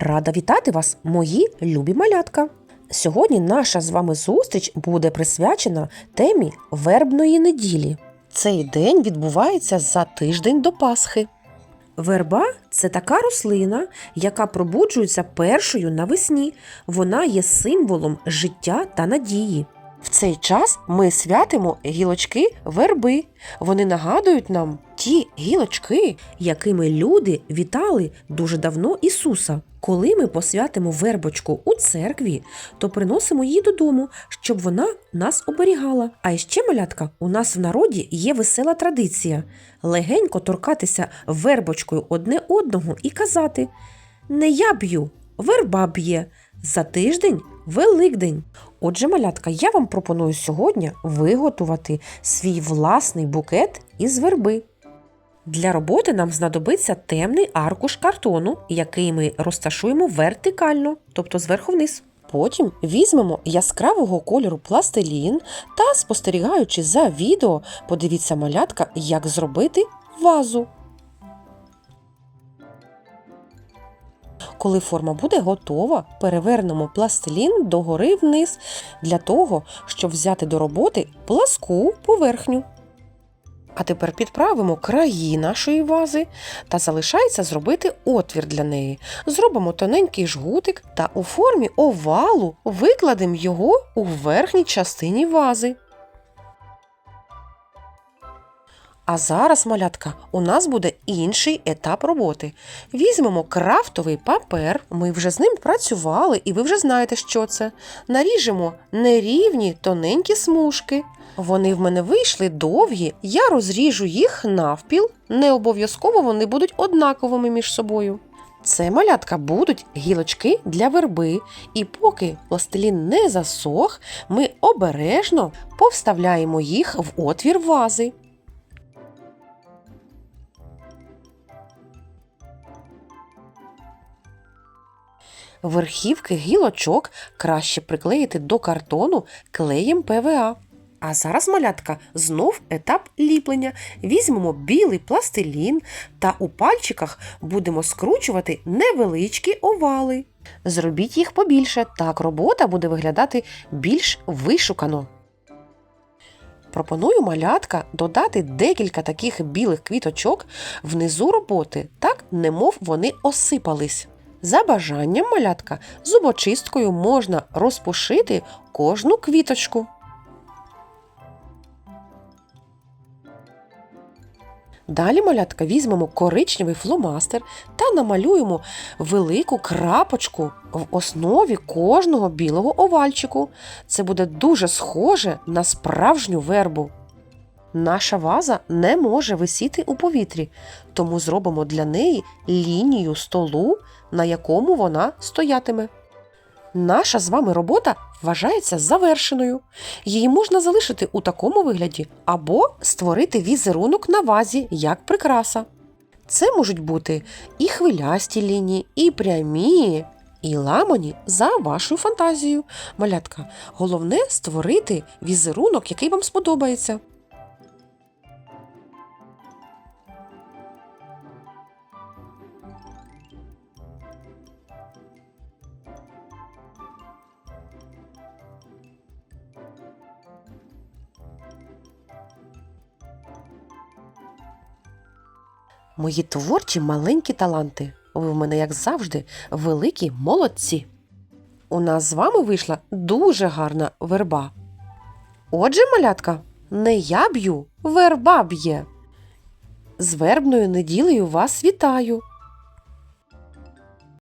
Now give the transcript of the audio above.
Рада вітати вас, мої любі малятка! Сьогодні наша з вами зустріч буде присвячена темі вербної неділі. Цей день відбувається за тиждень до Пасхи. Верба це така рослина, яка пробуджується першою навесні. Вона є символом життя та надії. В цей час ми святимо гілочки верби. Вони нагадують нам ті гілочки, якими люди вітали дуже давно Ісуса. Коли ми посвятимо вербочку у церкві, то приносимо її додому, щоб вона нас оберігала. А ще, малятка, у нас в народі є весела традиція легенько торкатися вербочкою одне одного і казати: Не я б'ю, верба б'є. За тиждень Великдень. Отже, малятка, я вам пропоную сьогодні виготувати свій власний букет із верби. Для роботи нам знадобиться темний аркуш картону, який ми розташуємо вертикально, тобто зверху вниз. Потім візьмемо яскравого кольору пластилін та, спостерігаючи за відео, подивіться малятка, як зробити вазу. Коли форма буде готова, перевернемо пластилін догори вниз для того, щоб взяти до роботи пласку поверхню. А тепер підправимо краї нашої вази та залишається зробити отвір для неї. Зробимо тоненький жгутик та у формі овалу викладемо його у верхній частині вази. А зараз, малятка, у нас буде інший етап роботи. Візьмемо крафтовий папер, ми вже з ним працювали, і ви вже знаєте, що це. Наріжемо нерівні тоненькі смужки. Вони в мене вийшли довгі, я розріжу їх навпіл, не обов'язково вони будуть однаковими між собою. Це малятка будуть гілочки для верби, і поки пластилін не засох, ми обережно повставляємо їх в отвір вази. Верхівки гілочок краще приклеїти до картону клеєм ПВА. А зараз, малятка, знов етап ліплення. Візьмемо білий пластилін та у пальчиках будемо скручувати невеличкі овали. Зробіть їх побільше, так робота буде виглядати більш вишукано. Пропоную малятка додати декілька таких білих квіточок внизу роботи, так немов вони осипались. За бажанням малятка зубочисткою можна розпушити кожну квіточку. Далі малятка візьмемо коричневий фломастер та намалюємо велику крапочку в основі кожного білого овальчику. Це буде дуже схоже на справжню вербу. Наша ваза не може висіти у повітрі, тому зробимо для неї лінію столу, на якому вона стоятиме. Наша з вами робота вважається завершеною. Її можна залишити у такому вигляді або створити візерунок на вазі як прикраса. Це можуть бути і хвилясті лінії, і прямі, і ламані за вашою фантазією. Малятка, головне створити візерунок, який вам сподобається. Мої творчі маленькі таланти. Ви в мене, як завжди, великі молодці. У нас з вами вийшла дуже гарна верба. Отже, малятка, не я б'ю, верба б'є. З вербною неділею вас вітаю.